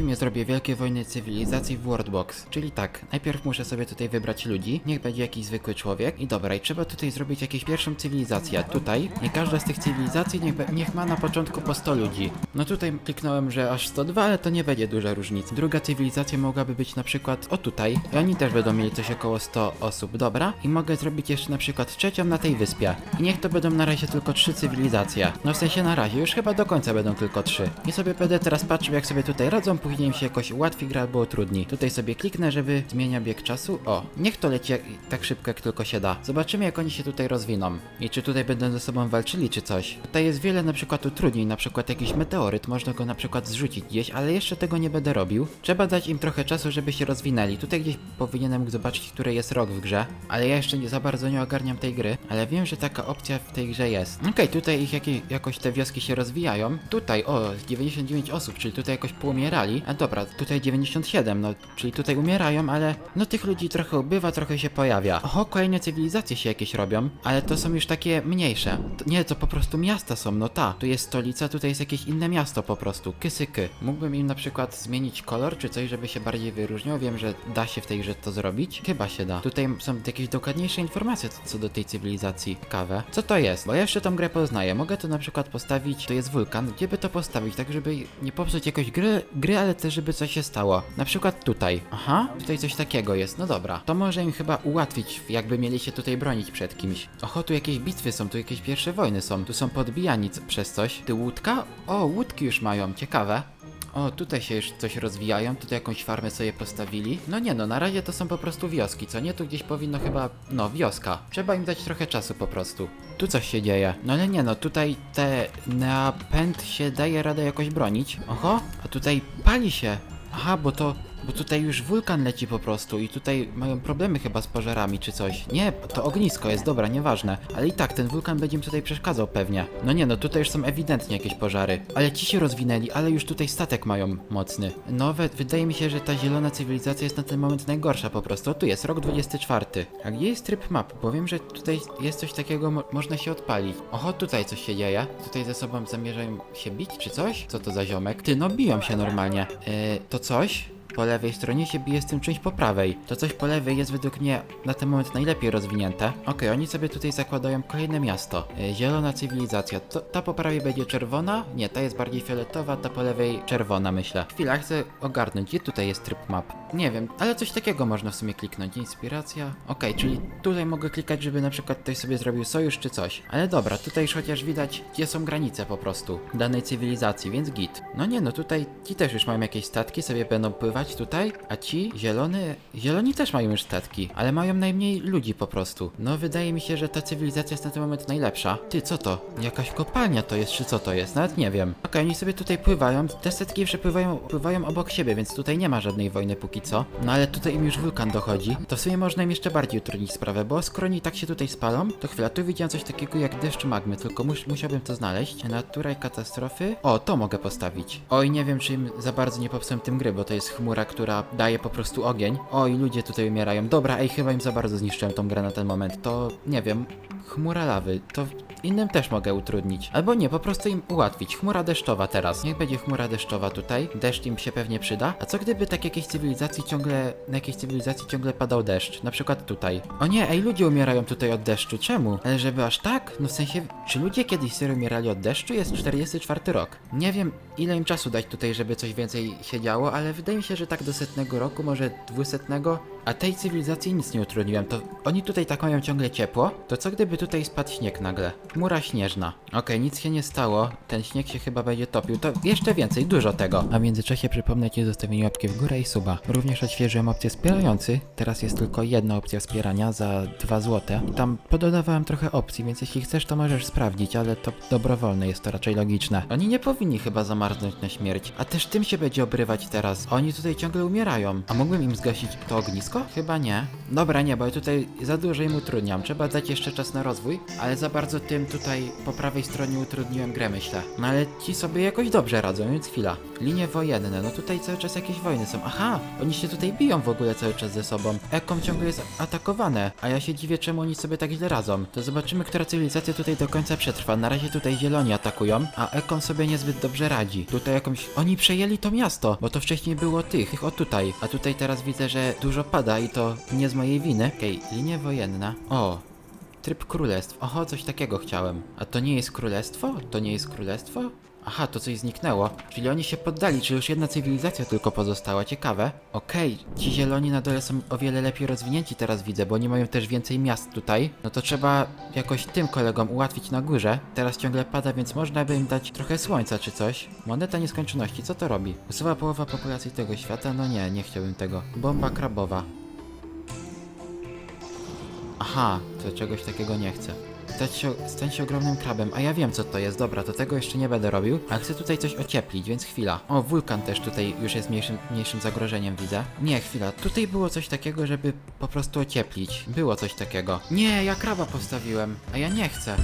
filmie zrobię wielkie wojny cywilizacji w Worldbox. Czyli tak, najpierw muszę sobie tutaj wybrać ludzi, niech będzie jakiś zwykły człowiek. I dobra, i trzeba tutaj zrobić jakąś pierwszą cywilizację. Tutaj, nie każda z tych cywilizacji niech, niech ma na początku po 100 ludzi. No tutaj kliknąłem, że aż 102, ale to nie będzie duża różnica. Druga cywilizacja mogłaby być na przykład o tutaj. I oni też będą mieli coś około 100 osób, dobra? I mogę zrobić jeszcze na przykład trzecią na tej wyspie. I niech to będą na razie tylko trzy cywilizacje. No w sensie na razie, już chyba do końca będą tylko trzy. I sobie będę teraz patrzył jak sobie tutaj radzą, później się jakoś ułatwi gra albo utrudni. Tutaj sobie kliknę, żeby zmienia bieg czasu. O, niech to leci jak, tak szybko jak tylko się da. Zobaczymy jak oni się tutaj rozwiną. I czy tutaj będą ze sobą walczyli czy coś. Tutaj jest wiele na przykład utrudnień, na przykład jakiś meteoryt, można go na przykład zrzucić gdzieś, ale jeszcze tego nie będę robił. Trzeba dać im trochę czasu, żeby się rozwinęli. Tutaj gdzieś powinienem zobaczyć, który jest rok w grze, ale ja jeszcze nie za bardzo nie ogarniam tej gry, ale wiem, że taka opcja w tej grze jest. Okej, tutaj ich jakoś te wioski się rozwijają. Tutaj, o, 99 osób, czyli tutaj jakoś poumierali. A dobra, tutaj 97, no, czyli tutaj umierają, ale no tych ludzi trochę ubywa, trochę się pojawia. Oho, kolejne cywilizacje się jakieś robią, ale to są już takie mniejsze. To, nie, to po prostu miasta są, no ta. Tu jest stolica, tutaj jest jakieś inne miasto po prostu, kysyky. Mógłbym im na przykład zmienić kolor czy coś, żeby się bardziej wyróżniał. Wiem, że da się w tej grze to zrobić. Chyba się da. Tutaj są jakieś dokładniejsze informacje co- do tej cywilizacji. Ciekawe. Co to jest? Bo ja jeszcze tą grę poznaję. Mogę tu na przykład postawić, to jest wulkan. Gdzie by to postawić? Tak, żeby nie popsuć jakoś gry, gry, ale też żeby coś się stało. Na przykład tutaj. Aha, tutaj coś takiego jest. No dobra. To może im chyba ułatwić, jakby mieli się tutaj bronić przed kimś. Oho, tu jakieś bitwy są, tu jakieś pierwsze wojny są. Tu są podbijani przez coś. Ty łódka? O, łódki już mają. Ciekawe. O, tutaj się już coś rozwijają, tutaj jakąś farmę sobie postawili. No nie no, na razie to są po prostu wioski, co nie? Tu gdzieś powinno chyba, no, wioska. Trzeba im dać trochę czasu po prostu. Tu coś się dzieje. No ale nie no, tutaj te neapęd się daje radę jakoś bronić. Oho, a tutaj pali się. Aha, bo to, bo tutaj już wulkan leci po prostu i tutaj mają problemy chyba z pożarami czy coś. Nie, to ognisko jest, dobra, nieważne. Ale i tak, ten wulkan będzie im tutaj przeszkadzał pewnie. No nie no, tutaj już są ewidentnie jakieś pożary. Ale ci się rozwinęli, ale już tutaj statek mają mocny. No, wydaje mi się, że ta zielona cywilizacja jest na ten moment najgorsza po prostu. O, tu jest, rok 24. A gdzie jest tryb map? Bo wiem, że tutaj jest coś takiego, mo można się odpalić. Oho, tutaj coś się dzieje. Tutaj ze sobą zamierzają się bić czy coś? Co to za ziomek? Ty, no biją się normalnie. Yy, to coś? Po lewej stronie się bije z tym czymś po prawej. To coś po lewej jest według mnie na ten moment najlepiej rozwinięte. Okej, oni sobie tutaj zakładają kolejne miasto. E, zielona cywilizacja. To, ta po prawej będzie czerwona? Nie, ta jest bardziej fioletowa, ta po lewej czerwona, myślę. Chwila, chcę ogarnąć, gdzie tutaj jest tryb map. Nie wiem, ale coś takiego można w sumie kliknąć. Inspiracja. Okej, czyli tutaj mogę klikać, żeby na przykład ktoś sobie zrobił sojusz czy coś. Ale dobra, tutaj już chociaż widać, gdzie są granice po prostu danej cywilizacji, więc git. No nie, no tutaj ci też już mają jakieś statki, sobie będą pływać tutaj, a ci zielony, zieloni też mają już statki, ale mają najmniej ludzi po prostu. No wydaje mi się, że ta cywilizacja jest na ten moment najlepsza. Ty, co to? Jakaś kopalnia to jest, czy co to jest? Nawet nie wiem. Okej, oni sobie tutaj pływają, te statki przepływają pływają obok siebie, więc tutaj nie ma żadnej wojny póki co. No ale tutaj im już wulkan dochodzi, to w sumie można im jeszcze bardziej utrudnić sprawę, bo skoro oni tak się tutaj spalą, to chwila, tu widziałem coś takiego jak deszcz magmy, tylko mus musiałbym to znaleźć. Natura i katastrofy. O, to mogę postawić. Oj, nie wiem, czy im za bardzo nie popsułem tym gry, bo to jest chmura, która daje po prostu ogień. Oj, ludzie tutaj umierają. Dobra, ej, chyba im za bardzo zniszczyłem tą grę na ten moment. To, nie wiem, chmura lawy. To innym też mogę utrudnić. Albo nie, po prostu im ułatwić. Chmura deszczowa teraz. Niech będzie chmura deszczowa tutaj. Deszcz im się pewnie przyda. A co gdyby tak jakiejś cywilizacji ciągle, na jakiejś cywilizacji ciągle padał deszcz? Na przykład tutaj. O nie, ej, ludzie umierają tutaj od deszczu. Czemu? Ale żeby aż tak? No w sensie, czy ludzie kiedyś serio umierali od deszczu? Jest 44 rok. Nie wiem, ile im czasu dać tutaj, żeby coś więcej się działo, ale wydaje mi się, że tak do setnego roku, może dwusetnego. A tej cywilizacji nic nie utrudniłem, to oni tutaj tak mają ciągle ciepło, to co gdyby tutaj spadł śnieg nagle? Chmura śnieżna. Okej, nic się nie stało, ten śnieg się chyba będzie topił, to jeszcze więcej, dużo tego. A w międzyczasie przypomnę Ci o łapki w górę i suba. Również odświeżyłem opcję wspierający, teraz jest tylko jedna opcja wspierania za 2 zł. Tam pododawałem trochę opcji, więc jeśli chcesz to możesz sprawdzić, ale to dobrowolne, jest to raczej logiczne. Oni nie powinni chyba zamarznąć na śmierć, a też tym się będzie obrywać teraz. Oni tutaj ciągle umierają. A mógłbym im zgasić to ognisko Chyba nie. Dobra, nie, bo ja tutaj za dużo im utrudniam. Trzeba dać jeszcze czas na rozwój, ale za bardzo tym tutaj po prawej stronie utrudniłem grę, myślę. No ale ci sobie jakoś dobrze radzą, więc chwila. Linie wojenne, no tutaj cały czas jakieś wojny są. Aha, oni się tutaj biją w ogóle cały czas ze sobą. Ekom ciągle jest atakowane, a ja się dziwię, czemu oni sobie tak źle radzą. To zobaczymy, która cywilizacja tutaj do końca przetrwa. Na razie tutaj zieloni atakują, a Ekom sobie niezbyt dobrze radzi. Tutaj jakąś... Oni przejęli to miasto, bo to wcześniej było tych, tych o tutaj. A tutaj teraz widzę, że dużo pada i to nie z mojej winy. Okej, linie wojenne. O, Tryb królestw. Oho, coś takiego chciałem. A to nie jest królestwo? To nie jest królestwo? Aha, to coś zniknęło. Czyli oni się poddali, czy już jedna cywilizacja tylko pozostała. Ciekawe. Okej, ci zieloni na dole są o wiele lepiej rozwinięci teraz widzę, bo oni mają też więcej miast tutaj. No to trzeba jakoś tym kolegom ułatwić na górze. Teraz ciągle pada, więc można by im dać trochę słońca czy coś. Moneta nieskończoności, co to robi? Usuwa połowa populacji tego świata? No nie, nie chciałbym tego. Bomba krabowa. Aha, to czegoś takiego nie chcę. Stać się, stań się ogromnym krabem, a ja wiem co to jest, dobra, to tego jeszcze nie będę robił, ale chcę tutaj coś ocieplić, więc chwila. O, wulkan też tutaj już jest mniejszym, mniejszym zagrożeniem, widzę. Nie, chwila, tutaj było coś takiego, żeby po prostu ocieplić. Było coś takiego. Nie, ja kraba postawiłem, a ja nie chcę.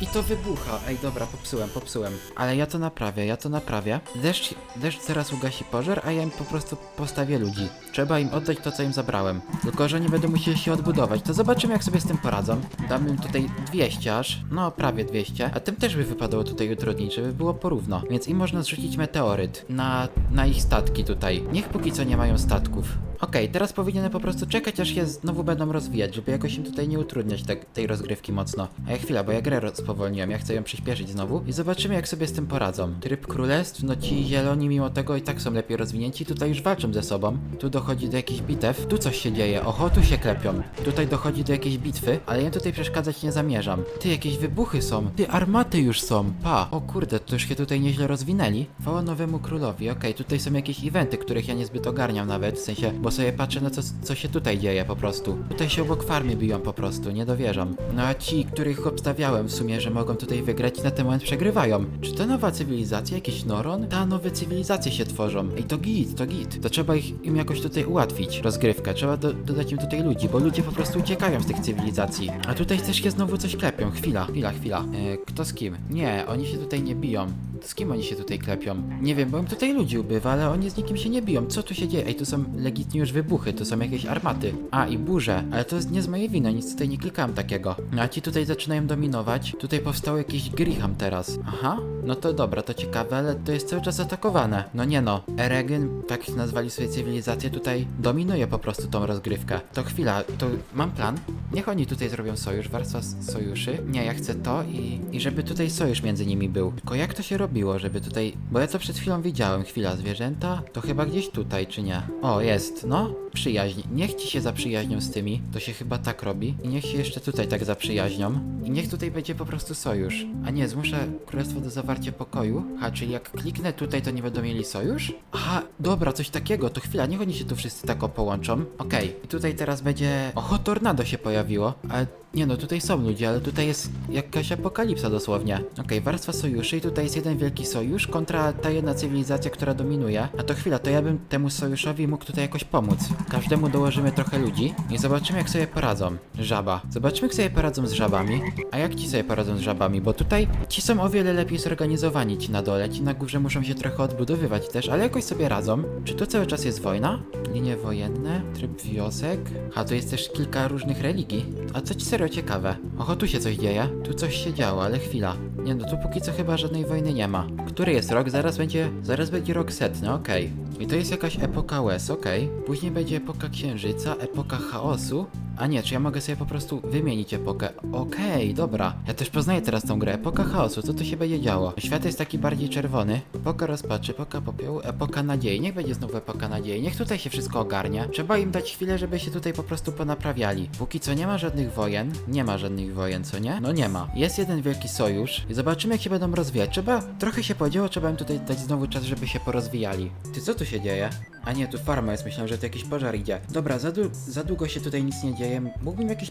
I to wybucha. Ej, dobra, popsułem, popsułem. Ale ja to naprawię, ja to naprawię. Deszcz, deszcz zaraz ugasi pożar, a ja im po prostu postawię ludzi. Trzeba im oddać to, co im zabrałem. Tylko, że nie będą musieli się odbudować. To zobaczymy, jak sobie z tym poradzą. Damy im tutaj 200 aż. No, prawie 200. A tym też by wypadało tutaj utrudnić, żeby było porówno. Więc im można zrzucić meteoryt na, na ich statki tutaj. Niech póki co nie mają statków. Okej, teraz powinienem po prostu czekać, aż się znowu będą rozwijać, żeby jakoś im tutaj nie utrudniać te, tej rozgrywki mocno. A ja chwila, bo ja grę spowolniłem, ja chcę ją przyspieszyć znowu i zobaczymy, jak sobie z tym poradzą. Tryb królestw, no ci zieloni mimo tego i tak są lepiej rozwinięci, tutaj już walczą ze sobą. Tu dochodzi do jakichś bitew, tu coś się dzieje, oho, tu się klepią. Tutaj dochodzi do jakiejś bitwy, ale ja tutaj przeszkadzać nie zamierzam. Ty, jakieś wybuchy są, ty, armaty już są, pa. O kurde, to już się tutaj nieźle rozwinęli. Chwała nowemu królowi, okej, tutaj są jakieś eventy, których ja niezbyt ogarniam nawet, w sensie, bo sobie patrzę na co, co się tutaj dzieje po prostu. Tutaj się obok farmy biją po prostu, nie dowierzam. No a ci, których obstawiałem w sumie, że mogą tutaj wygrać, na ten moment przegrywają. Czy to nowa cywilizacja, jakiś Noron? Ta, nowe cywilizacje się tworzą. Ej, to git, to git. To trzeba ich, im jakoś tutaj ułatwić, rozgrywkę. Trzeba do, dodać im tutaj ludzi, bo ludzie po prostu uciekają z tych cywilizacji. A tutaj też się znowu coś klepią. Chwila, chwila, chwila. E, kto z kim? Nie, oni się tutaj nie biją. Z kim oni się tutaj klepią? Nie wiem, bo im tutaj ludzi ubywa, ale oni z nikim się nie biją. Co tu się dzieje? Ej, tu są legitnie już wybuchy, tu są jakieś armaty. A, i burze. Ale to jest nie z mojej winy, nic tutaj nie klikałem takiego. No, a ci tutaj zaczynają dominować. Tutaj powstał jakiś Griham teraz. Aha, no to dobra, to ciekawe, ale to jest cały czas atakowane. No nie no, Eregyn, tak nazwali swoje cywilizacje, tutaj dominuje po prostu tą rozgrywkę. To chwila, to mam plan. Niech oni tutaj zrobią sojusz, warstwa sojuszy. Nie, ja chcę to i, i żeby tutaj sojusz między nimi był. Tylko jak to się robiło, żeby tutaj... Bo ja to przed chwilą widziałem, chwila, zwierzęta? To chyba gdzieś tutaj, czy nie? O, jest, no. Przyjaźń. Niech ci się zaprzyjaźnią z tymi, to się chyba tak robi. I niech się jeszcze tutaj tak zaprzyjaźnią. I niech tutaj będzie po prostu sojusz. A nie, zmuszę królestwo do zawarcia pokoju. Ha, czyli jak kliknę tutaj, to nie będą mieli sojusz? Aha, dobra, coś takiego, to chwila, niech oni się tu wszyscy tak połączą. Okej, i tutaj teraz będzie... Oho, tornado się pojawiło, ale nie no, tutaj są ludzie, ale tutaj jest jakaś apokalipsa dosłownie. Okej, warstwa sojuszy i tutaj jest jeden wielki sojusz kontra ta jedna cywilizacja, która dominuje. A to chwila, to ja bym temu sojuszowi mógł tutaj jakoś pomóc. Każdemu dołożymy trochę ludzi i zobaczymy jak sobie poradzą. Żaba. Zobaczymy jak sobie poradzą z żabami. A jak ci sobie poradzą z żabami, bo tutaj ci są o wiele lepiej zorganizowani, ci na dole, ci na górze muszą się trochę odbudowywać też, ale jakoś sobie radzą. Czy tu cały czas jest wojna? Linie wojenne, tryb wiosek. A tu jest też kilka różnych religii. A co ci serio ciekawe? Oho, tu się coś dzieje. Tu coś się działo, ale chwila. Nie no, tu póki co chyba żadnej wojny nie ma. Który jest rok? Zaraz będzie, zaraz będzie rok setny, okej. I to jest jakaś epoka łez, okej. Później będzie epoka księżyca, epoka chaosu. A nie, czy ja mogę sobie po prostu wymienić epokę? Okej, dobra. Ja też poznaję teraz tą grę. Epoka chaosu, co tu się będzie działo? Świat jest taki bardziej czerwony. Epoka rozpaczy, epoka popiołu, epoka nadziei. Niech będzie znowu epoka nadziei. Niech tutaj się wszystko ogarnia. Trzeba im dać chwilę, żeby się tutaj po prostu ponaprawiali. Póki co nie ma żadnych wojen. Nie ma żadnych wojen, co nie? No nie ma. Jest jeden wielki sojusz i zobaczymy jak się będą rozwijać. Trzeba, trochę się podziało, trzeba im tutaj dać znowu czas, żeby się porozwijali. Ty, co tu się dzieje? A nie, tu farma jest, myślałem, że to jakiś pożar idzie. Dobra, za, za długo się tutaj nic nie dzieje. Mógłbym jakiś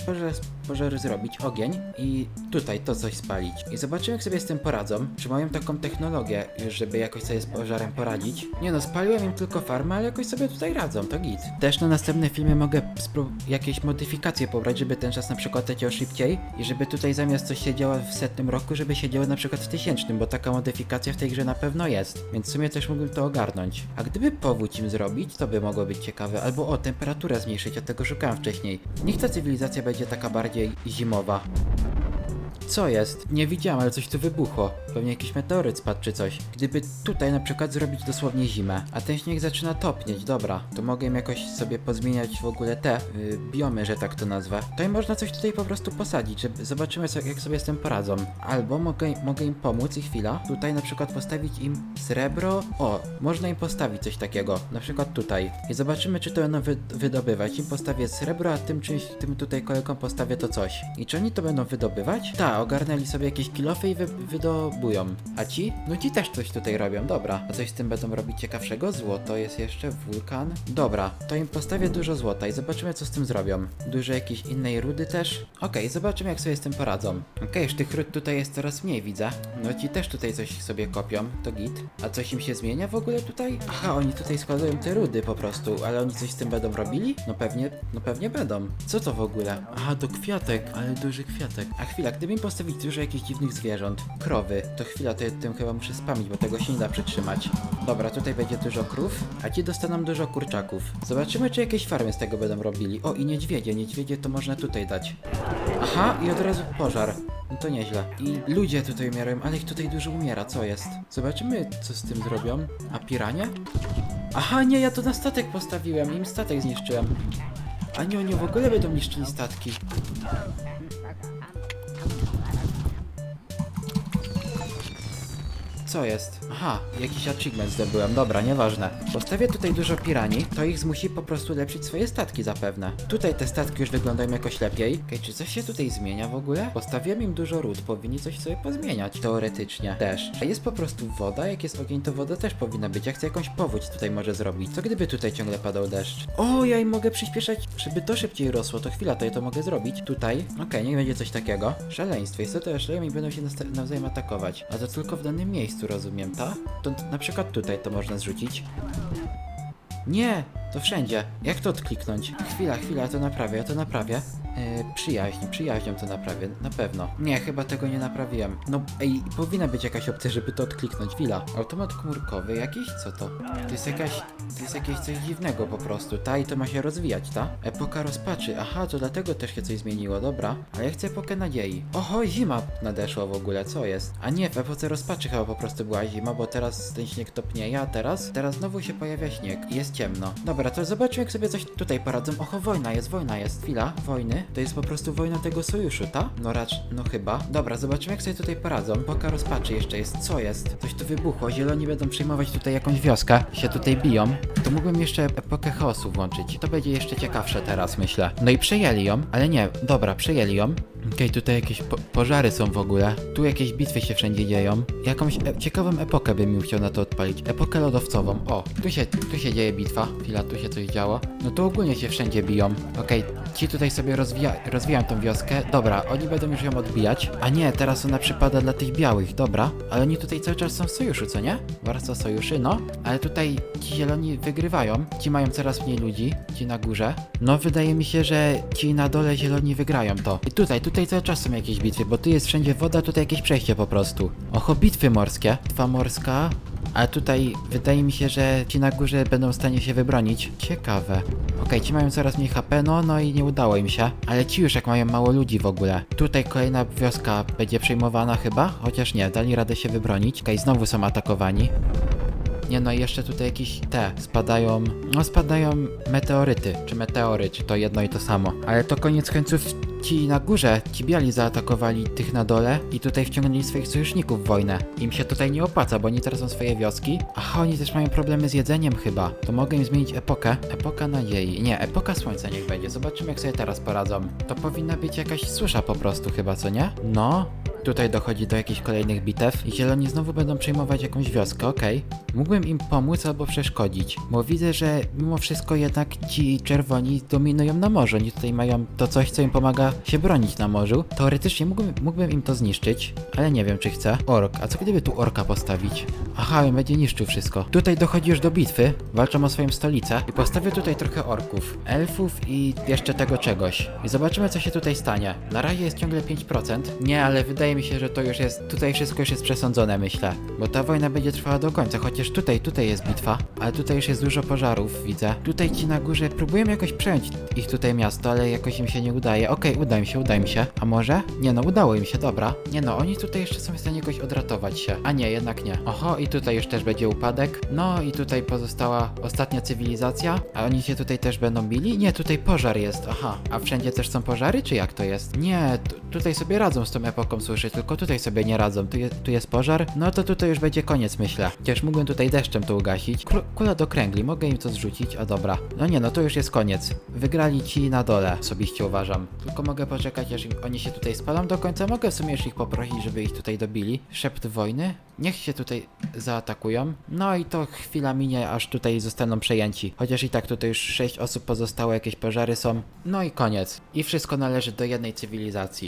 pożar, zrobić, ogień i tutaj to coś spalić. I zobaczymy, jak sobie z tym poradzą. Czy mają taką technologię żeby jakoś sobie z pożarem poradzić? Nie no, spaliłem im tylko farmę, ale jakoś sobie tutaj radzą, to git. Też na następnym filmie mogę jakieś modyfikacje pobrać, żeby ten czas na przykład leciał szybciej i żeby tutaj zamiast coś się działo w setnym roku, żeby się działo na przykład w tysięcznym, bo taka modyfikacja w tej grze na pewno jest. Więc w sumie też mógłbym to ogarnąć. A gdyby powódź im zrobić, to by mogło być ciekawe. Albo o, temperaturę zmniejszyć, od tego szukałem wcześniej. Niech ta cywilizacja będzie taka bardziej zimowa. Co jest? Nie widziałem, ale coś tu wybuchło. Pewnie jakiś meteoryt spadł czy coś. Gdyby tutaj na przykład zrobić dosłownie zimę, a ten śnieg zaczyna topnieć, dobra, to mogę im jakoś sobie pozmieniać w ogóle te y, biomy, że tak to nazwę. To i można coś tutaj po prostu posadzić, żeby zobaczymy co, jak sobie z tym poradzą. Albo mogę, mogę im pomóc i chwila. Tutaj na przykład postawić im srebro. O, można im postawić coś takiego. Na przykład tutaj. I zobaczymy, czy to będą wy, wydobywać. Im postawię srebro, a tym czymś, tym tutaj kolegom postawię to coś. I czy oni to będą wydobywać? Tak, ogarnęli sobie jakieś kilofy i wy, wydobują. A ci? No ci też coś tutaj robią, dobra. A coś z tym będą robić ciekawszego? Złoto jest jeszcze, wulkan. Dobra, to im postawię dużo złota i zobaczymy, co z tym zrobią. Dużo jakiejś innej rudy też? Okej, zobaczymy, jak sobie z tym poradzą. Okej, już tych rud tutaj jest coraz mniej, widzę. No ci też tutaj coś sobie kopią, to git. A coś im się zmienia w ogóle tutaj? Aha, oni tutaj składają te rudy po prostu, ale oni coś z tym będą robili? No pewnie, no pewnie będą. Co to w ogóle? Aha, to kwiatek, ale duży kwiatek. A chwila, gdyby im postawić dużo jakichś dziwnych zwierząt, krowy, to chwila, to ja tym chyba muszę spamić, bo tego się nie da przytrzymać. Dobra, tutaj będzie dużo krów, a ci dostaną dużo kurczaków. Zobaczymy, czy jakieś farmy z tego będą robili. O, i niedźwiedzie, niedźwiedzie to można tutaj dać. Aha, i od razu pożar. No to nieźle. I ludzie tutaj umierają, ale ich tutaj dużo umiera, co jest? Zobaczymy, co z tym zrobią. A piranie? Aha, nie, ja to na statek postawiłem, im statek zniszczyłem. A nie, oni w ogóle będą niszczyli statki. Co jest? Aha, jakiś achievement zdobyłem, dobra, nieważne. Postawię tutaj dużo pirani, to ich zmusi po prostu lepszyć swoje statki zapewne. Tutaj te statki już wyglądają jakoś lepiej. Okej, czy coś się tutaj zmienia w ogóle? Postawiłem im dużo ród, powinni coś sobie pozmieniać, teoretycznie też. A jest po prostu woda, jak jest ogień, to woda też powinna być. Ja chcę jakąś powódź tutaj może zrobić. Co gdyby tutaj ciągle padał deszcz? O, ja im mogę przyspieszać, żeby to szybciej rosło, to chwila, to ja to mogę zrobić. Tutaj, okej, niech będzie coś takiego. Szaleństwo, jest to też szaleją i będą się nawzajem atakować. A to tylko w danym miejscu, rozumiem, ta? To na przykład tutaj to można zrzucić. Nie, to wszędzie. Jak to odkliknąć? Chwila, chwila, ja to naprawię, ja to naprawię. Yy, przyjaźń, przyjaźnią to naprawię, na pewno. Nie, chyba tego nie naprawiłem. No, ej, powinna być jakaś opcja, żeby to odkliknąć. Chwila. Automat komórkowy jakiś? Co to? To jest jakaś, to jest jakieś coś dziwnego po prostu, ta? I to ma się rozwijać, ta? Epoka rozpaczy, aha, to dlatego też się coś zmieniło, dobra. Ale ja chcę epokę nadziei. Oho, zima nadeszła w ogóle, co jest? A nie, w epoce rozpaczy chyba po prostu była zima, bo teraz ten śnieg topnieje, a teraz? Teraz znowu się pojawia śnieg i jest ciemno. Dobra, to zobaczmy jak sobie coś tutaj poradzą. Oho, wojna jest, wojna jest. Chwila, wojny. To jest po prostu wojna tego sojuszu, ta? No raczej, no chyba. Dobra, zobaczymy jak sobie tutaj poradzą. Epoka rozpaczy jeszcze jest. Co jest? Coś tu wybuchło. Zieloni będą przejmować tutaj jakąś wioskę. Się tutaj biją. To mógłbym jeszcze epokę chaosu włączyć. To będzie jeszcze ciekawsze teraz, myślę. No i przejęli ją, ale nie, dobra, przejęli ją. Okej, tutaj jakieś po pożary są w ogóle. Tu jakieś bitwy się wszędzie dzieją. Jakąś e ciekawą epokę bym chciał na to odpalić. Epokę lodowcową. O, tu się, tu się dzieje bitwa. Chwila, tu się coś działo. No tu ogólnie się wszędzie biją. Okej, ci tutaj sobie rozwija rozwijają tą wioskę. Dobra, oni będą już ją odbijać. A nie, teraz ona przypada dla tych białych. Dobra, ale oni tutaj cały czas są w sojuszu, co nie? Warstwa sojuszy, no. Ale tutaj ci zieloni wygrywają. Ci mają coraz mniej ludzi. Ci na górze. No, wydaje mi się, że ci na dole zieloni wygrają to. I tutaj, tutaj cały czas są jakieś bitwy, bo tu jest wszędzie woda, tutaj jakieś przejście po prostu. Oho, bitwy morskie. Bitwa morska. Ale tutaj wydaje mi się, że ci na górze będą w stanie się wybronić. Ciekawe. Okej, ci mają coraz mniej HP, no, no i nie udało im się. Ale ci już jak mają mało ludzi w ogóle. Tutaj kolejna wioska będzie przejmowana chyba, chociaż nie, dali radę się wybronić. Okej, znowu są atakowani. Nie no, jeszcze tutaj jakieś te spadają. No, spadają meteoryty, czy meteory, czy to jedno i to samo. Ale to koniec końców ci na górze, ci biali zaatakowali tych na dole i tutaj wciągnęli swoich sojuszników w wojnę. Im się tutaj nie opłaca, bo oni teraz są swoje wioski. Aha, oni też mają problemy z jedzeniem chyba. To mogę im zmienić epokę. Epoka nadziei. Nie, epoka słońca niech będzie. Zobaczymy jak sobie teraz poradzą. To powinna być jakaś susza po prostu chyba, co nie? No, Tutaj dochodzi do jakichś kolejnych bitew i zieloni znowu będą przejmować jakąś wioskę, okej. Mógłbym im pomóc albo przeszkodzić, bo widzę, że mimo wszystko jednak ci czerwoni dominują na morzu. Oni tutaj mają to coś, co im pomaga się bronić na morzu. Teoretycznie mógłbym, mógłbym im to zniszczyć, ale nie wiem, czy chcę. Ork, a co gdyby tu orka postawić? Aha, on będzie niszczył wszystko. Tutaj dochodzi już do bitwy, walczą o swoją stolicę i postawię tutaj trochę orków, elfów i jeszcze tego czegoś. I zobaczymy, co się tutaj stanie. Na razie jest ciągle 5%. Nie, ale wydaje mi się, że to już jest, tutaj wszystko już jest przesądzone, myślę. Bo ta wojna będzie trwała do końca, chociaż tutaj, tutaj jest bitwa, ale tutaj już jest dużo pożarów, widzę. Tutaj ci na górze próbują jakoś przejąć ich tutaj miasto, ale jakoś im się nie udaje. Okej, uda mi się, uda mi się. A może? Nie no, udało im się, dobra. Nie no, oni tutaj jeszcze są w stanie jakoś odratować się. A nie, jednak nie. Oho, i tutaj już też będzie upadek. No i tutaj pozostała ostatnia cywilizacja. A oni się tutaj też będą bili? Nie, tutaj pożar jest. Aha. A wszędzie też są pożary, czy jak to jest? Nie, tu, tutaj sobie radzą z tą epoką tylko tutaj sobie nie radzą. Tu, je, tu jest pożar? No to tutaj już będzie koniec, myślę. Chociaż mógłbym tutaj deszczem to ugasić. Kru, kula do kręgli, mogę im to zrzucić? A dobra. No nie, no to już jest koniec. Wygrali ci na dole, osobiście uważam. Tylko mogę poczekać, aż oni się tutaj spalą do końca. Mogę w sumie już ich poprosić, żeby ich tutaj dobili. Szept wojny? Niech się tutaj zaatakują. No i to chwila minie, aż tutaj zostaną przejęci. Chociaż i tak tutaj już sześć osób pozostało, jakieś pożary są. No i koniec. I wszystko należy do jednej cywilizacji.